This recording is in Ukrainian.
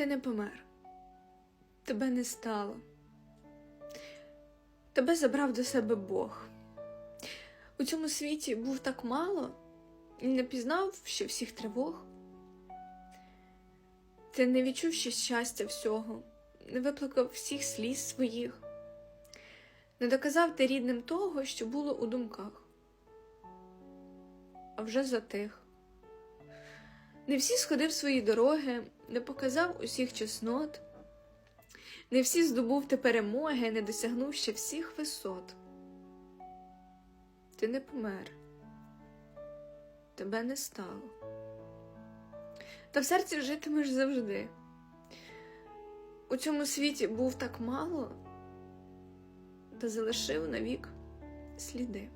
Ти не помер, тебе не стало. Тебе забрав до себе Бог. У цьому світі був так мало не пізнав ще всіх тривог. Ти не відчув ще щастя всього, не виплакав всіх сліз своїх, не доказав ти рідним того, що було у думках, а вже затих. Не всі сходив свої дороги, не показав усіх чеснот, не всі здобув ти перемоги, не досягнув ще всіх висот. Ти не помер, тебе не стало. Та в серці житимеш завжди. У цьому світі був так мало, та залишив навік сліди.